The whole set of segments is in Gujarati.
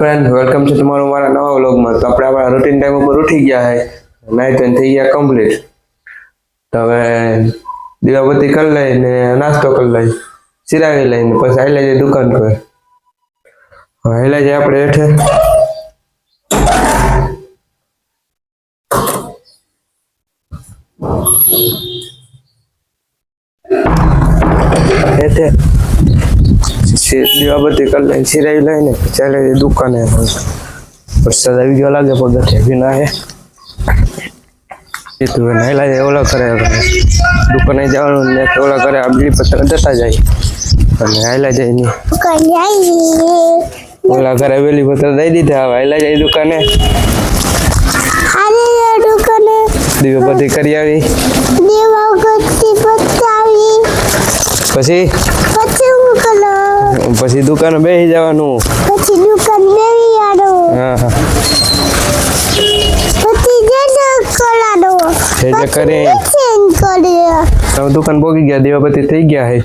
ફ્રેન્ડ વેલકમ છે તમારું મારા નવા વ્લોગમાં તો આપણે આપણા રૂટીન ટાઈમ ઉપર ઉઠી ગયા છે નાઈ ધોઈને થઈ ગયા કમ્પ્લીટ તો હવે દીવાબત્તી કરી લઈને નાસ્તો કરી લઈ સિરાવી લઈને પછી હાલે જઈએ દુકાન પર હવે હાલે જઈએ આપણે હેઠે હેઠે સી- દીવાબત્તી કરી લઈને સિરાવી લઈને ચાલે જઈએ દુકાને વરસાદ આવી ગયો લાગે પગથિયે બી ના હે. એ તું નાયલા જાય ઓલા કરે દુકાને જવાનું ને તો ઓલા કરે આ બીડી પત્ર જતા જાય. અને હાયલા જાય નહીં ઓલા ઘરે વેલી પત્ર દઈ દીધા હવે હાયલા જાય દુકાને. દીવાબત્તી કરી આવી. પછી? પછી દુકાને બેસી જવાનું. પછી દુકાન બેસી જવાનું હા હા. પછી કોલાડો જે કરે. ચેન્જ કરીએ. તો દુકાન પોગી ગયા દીવાબત્તી થઈ ગયા હે.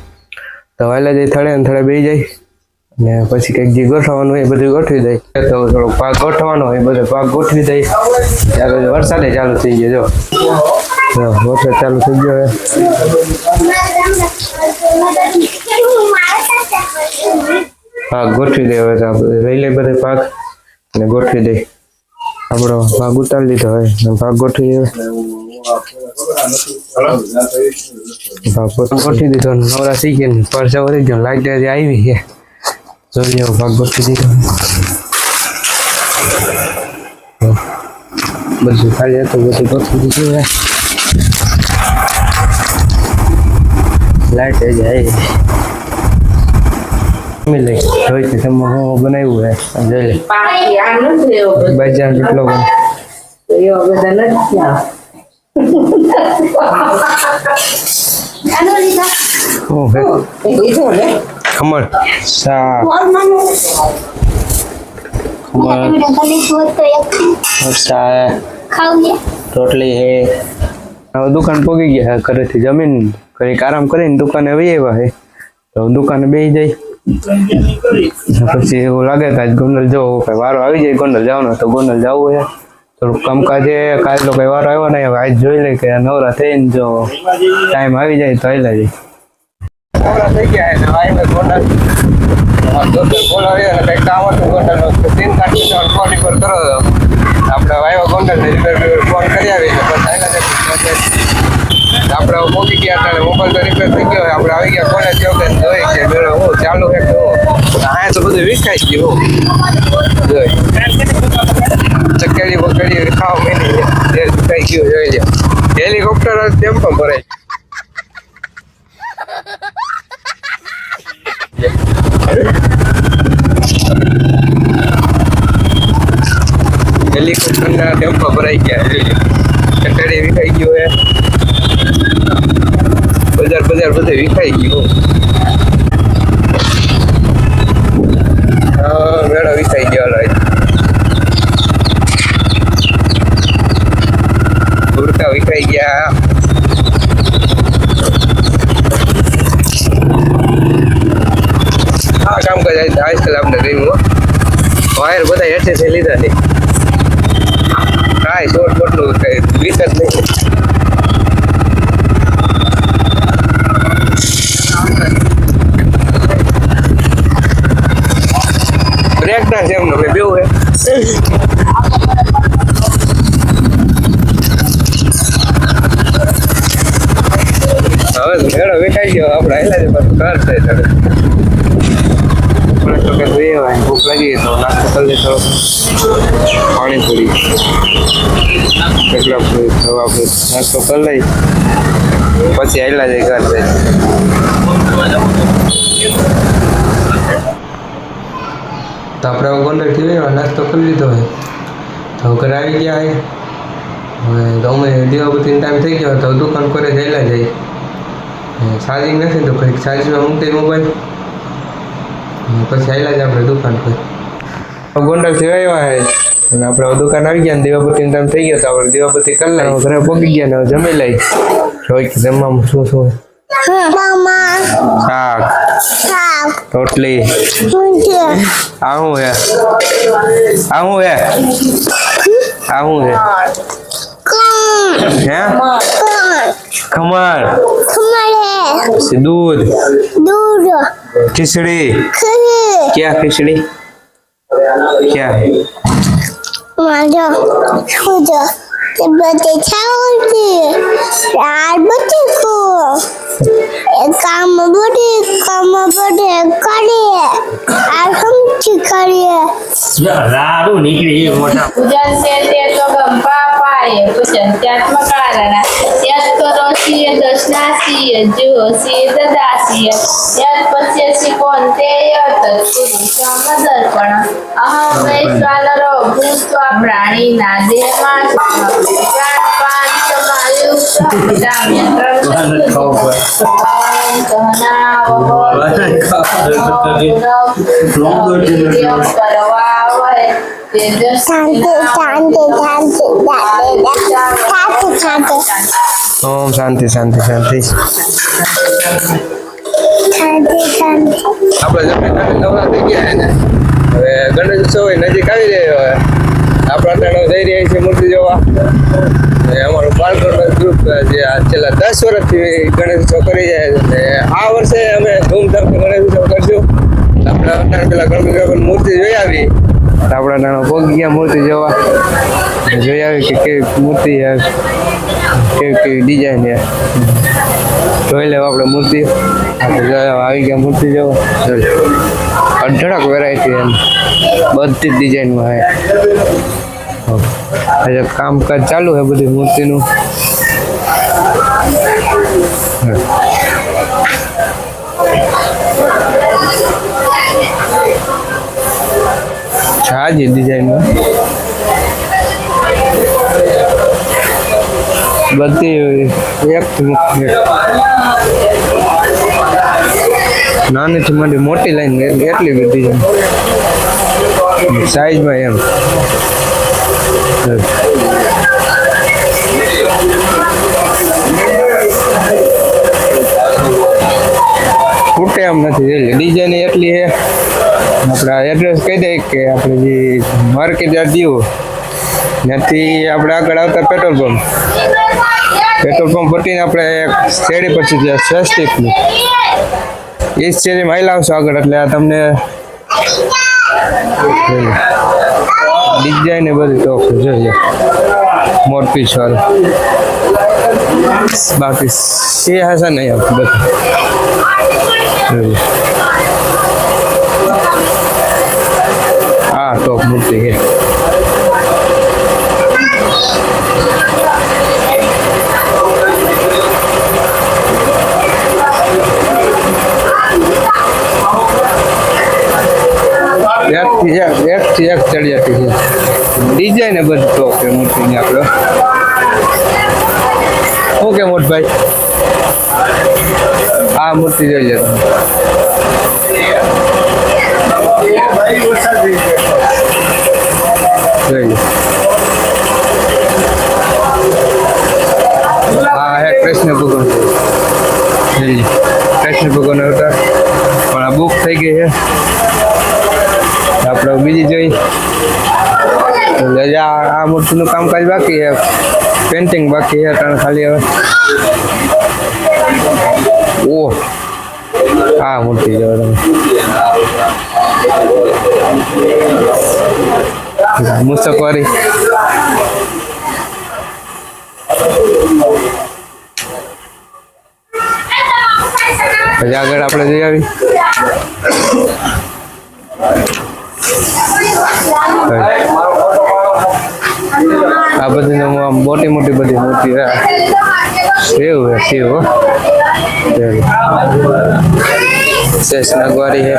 તો વાલા જઈ થડે ને થડે બેસી જાય. ને પછી કંઈક જે ગોઠવવાનું હોય એ બધું ગોઠવી દઈએ તો થોડોક પાક ગોઠવવાનો હોય એ બધો પાક ગોઠવી દઈએ ત્યાં વરસાદે ચાલુ થઈ ગયો જો. જો વરસાદ ચાલુ થઈ ગયો હવે પાક ગોઠવી દે હવે આપણે લઈ લે બધે પાક અને ગોઠવી દઈ આપણો ભાગ ઉતારી લીધો હોય ભાગ ગોઠવી દે ભાગ ગોઠવી દીધો નવરા થઈ ગયા પરસા વળી ગયો. લાઈટ હજી આવી છે. હવે ભાગ ગોઠવી દીધો. બધું ખાલી હતું, બધું ગોઠવી દીધું લાઈટ હજી આવી જમી લઈ જોઈ કે તમે હું બનાવ્યું હે આ જોઈ લે. બજાર કેટલો બને એવા બધા નથી ખમણ. શાક. રોટલી હે. હવે દુકાન પોગી ગયા ઘરેથી જમીન. કંઈક આરામ કરીને દુકાને આવી આવ્યા હે. તો દુકાને બેસી જાય. પછી એવું લાગે કે ગોંડલ જવું કઈ વારો આવી જાય, ગોંડલ જવાનો તો ગોંડલ જવું છે. થોડુંક કામકાજ કાલે તો કઈ વારો આવ્યો નહીં આજ જોઈ લે કે નવરા થઈને જો ટાઈમ આવી જાય તો આવી જાય. નવરા થઈ ગયા હે આવીને ગોંડલ. ગોંડલ કાઢી ફોન કરો આપણે આવ્યો ગોંડલ ફોન કરી આવી છે. આપણે પહોંચી ગયા હતા મોબાઈલ તો રિપેર થઈ ગયો. આપણે આવી ગયા. કોલેજ ચોકે જોઈ કે મેળો હું ચાલુ છે તો હા તો બધું વિખાઈ ગયું જોઈ. ચકેલી બકેલી ખાવા મેની એ વિખાઈ ગયું જોઈ લે હેલિકોપ્ટર તેમ પણ ભરાય હેલિકોપ્ટર ના ટેમ્પો ભરાઈ ગયા ચકડી વિખાઈ ગયું હે બજાર બજાર બધે વિખાઈ ગયું હા નાસ્તો કરી લે થોડો પાણીપુરી કેટલા પૂરી ખવા પૂરી નાસ્તો કરી લઈ પછી આવેલા જાય ઘર છે તો આપણે હવે ગોંડલથી આવ્યા નાસ્તો કરી લીધો હોય? તો ઘરે આવી ગયા હોય હવે અમે દીવાબત્તીનો ટાઈમ થઈ ગયો તો દુકાન કરે જયેલા જાય ચાર્જિંગ નથી તો કંઈક ચાર્જમાં મૂકી મોબાઈલ પછી આવેલા જ આપણે દુકાન પર. ગોંડલથી આવ્યા હે. અને આપણે દુકાન આવી ગયા ને દીવાબત્તીનો ટાઈમ થઈ ગયો તો આપણે દીવાબત્તી કરી લઈ ઘરે પગી ગયા ને હવે જમી લઈ જોઈ જમવામાં શું શું? શાક રોટલી. આવું હે આવું હે આ હે હે? ખમણ. દૂધ. દૂધ. ખીચડી. ક્યાં ખીચડી? મોટા પૂજન છે તે તો ગંપા પાય પૂજન ત્યાત્મકારના યત Dacia, Doshnacia, Juhosia, Dacia, Yatpasyasi Ponteya, Tatsurushamadarpana, Aham Vaishvalaro, Bhutva Prani, Nadema, Pratpan, Samayukta, Damyatra, Tanti, tanti, tanti, tanti, tanti. શાંતિ. શાંતિ ઓમ શાંતિ. શાંતિ શાંતિ. આપણે જમીન નવરા થઈ ગયા ને. હવે ગણેશ ઉત્સવ નજીક આવી રહ્યો હવે. આપણે અત્યારે જઈ રહ્યા છીએ મૂર્તિ જોવા. અમારું બાળકોનું ગ્રુપ જે આ છેલ્લા દસ વર્ષથી ગણેશ ઉત્સવ કરી જાય છે અને આ વર્ષે અમે ધૂમધામથી ગણેશ ઉત્સવ કરશું. આપણે અત્યારે પેલા ગણપતિ મૂર્તિ જોઈ આવી. આપણા આપણે અટાણો ગયા મૂર્તિ જોવા. અને જોઈ આવી કે કેવી મૂર્તિ છે, કેવી કેવી ડિઝાઇન છે. જોઈ લેવા આપણે મૂર્તિ. આપણે જો આવી ગયા મૂર્તિ જો. અઢળક વેરાયટી એમ. બધી જ ડિઝાઇનમાં છે. હજુ કામકાજ ચાલુ છે બધી મૂર્તિનું. સાજી ડિઝાઇનમાં બધી એક થી એક નાનીથી માંડી મોટી લાઈન એટલી બધી છે સાઈઝમાં એમ ખૂટે એમ નથી એટલે ડિઝાઇન એટલી છે આપણે એડ્રેસ કહી દઈએ કે આપણે જે માર્કેટ યાર્ડ જીવો ત્યાંથી આપણે આગળ આવતા પેટ્રોલ પંપ પેટ્રોલ પંપ પટીને આપણે શેરી પછી જે સ્વસ્તિકની એ જ શેરીમાં આવી લાવશો આગળ, એટલે આ તમને ડિઝાઇન ને બધી ટોપ જોઈએ મોરપી વાળું. બાકી શે હશે નહીં આપણે બધું. હા ટોપ મૂર્તિ છે. આ મૂર્તિ જોઈ લે તમે. જોઈ લે આ હે કૃષ્ણ ભગવાન જોઈ લે કૃષ્ણ ભગવાન હતા પણ આ બુક થઈ ગઈ છે આપણે બીજી જોઈ એટલે હજી આ આ મૂર્તિનું કામકાજ બાકી છે પેન્ટિંગ બાકી છે કારણ ખાલી હવે ઓહ આ મૂર્તિ જો તમે. મુસ્તકવારી. પછી આગળ આપણે જઈ આવી. આ બધી મોટી મોટી બધી મૂર્તિ છે. સેવ શેષ નાગવારી છે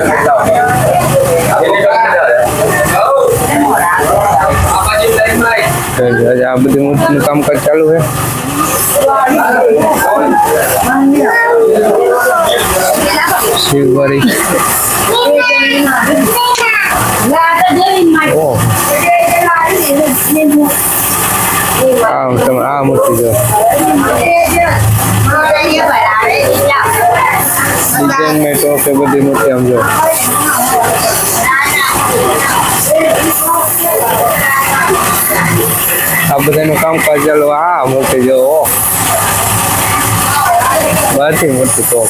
હજી આ બધી મૂર્તિનું કામકાજ ચાલુ છે. શિવવારી. આ મૂર્તિ જો ડિઝાઇન મેં તો કે બધી મૂર્તિ આમ જો આ બધાનું કામકાજ ચાલો. આ મૂર્તિ જો ઓહ. મોટી તો.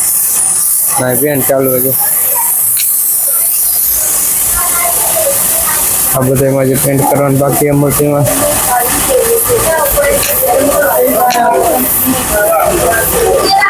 ના, બેન, ચાલુ હજુ આ બધામાં જે પેન્ટ કરવાનું બાકી એ મૂર્તિમાં જોઈ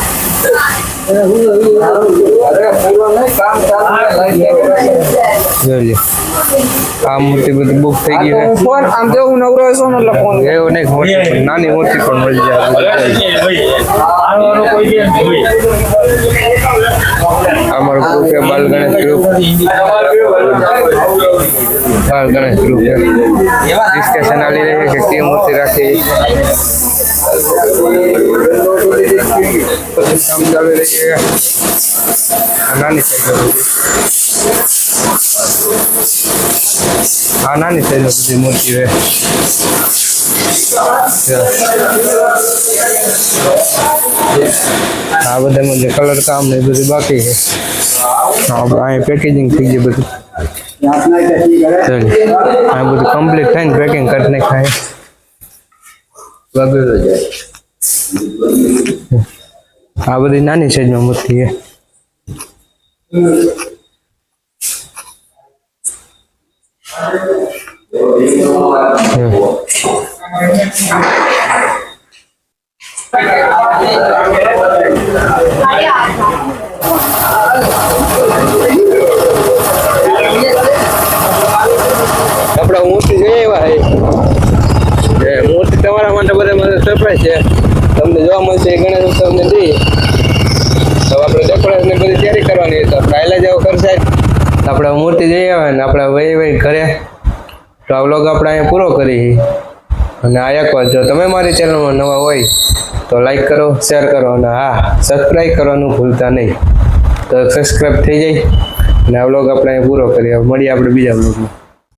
આ મૂર્તિ બધી બુક થઈ ગઈ છે ફોન આમ જેવું નવરો હશો ને એટલે ફોન એવું નહીં મોટી પણ નાની મૂર્તિ પણ મળી જાય આવવાનો કોઈ દી નથી. અમારું ગ્રુપ છે બાલ ગણેશ ગ્રુપ બાલ ગણેશ ગ્રુપ છે ડિસ્કશન આલી રહી છે કે કઈ મૂર્તિ રાખી કામ ચાલુ રહી છે આ નાની સાઈઝ આ નાની સાઈઝ બધી મૂર્તિ છે આ બધામાં જે કલર કામ ને એ બધું બાકી છે હા અહીંયા પેકેજિંગ થઈ ગયું બધું ચાલો આ બધું કમ્પ્લીટ થઈને પેકિંગ કરી નાખાય વગેરે જાય આ બધી નાની સાઈઝમાં મૂર્તિ છે. આપડા મૂર્તિ જોઈએ એવા મૂર્તિ તમારા માટે બધા મને સરપ્રાઈઝ છે તમને જોવા મળશે એ ગણેશ ઉત્સવને દી તો આપણે ડેકોરેશન ને બધી તૈયારી કરવાની તો આપણે આયલા જાવ કરશે આપણે મૂર્તિ જઈ આવે ને આપણે વહી વહી ઘરે તો આ વ્લોગ આપણે અહીંયા પૂરો કરી અને આ એકવાર જો તમે મારી ચેનલમાં નવા હોય તો લાઈક કરો શેર કરો અને હા સબસ્ક્રાઈબ કરવાનું ભૂલતા નહીં. તો સબસ્ક્રાઈબ થઈ જાય. અને આ વ્લોગ આપણે અહીંયા પૂરો કરીએ. મળીએ આપણે બીજા વ્લોગમાં.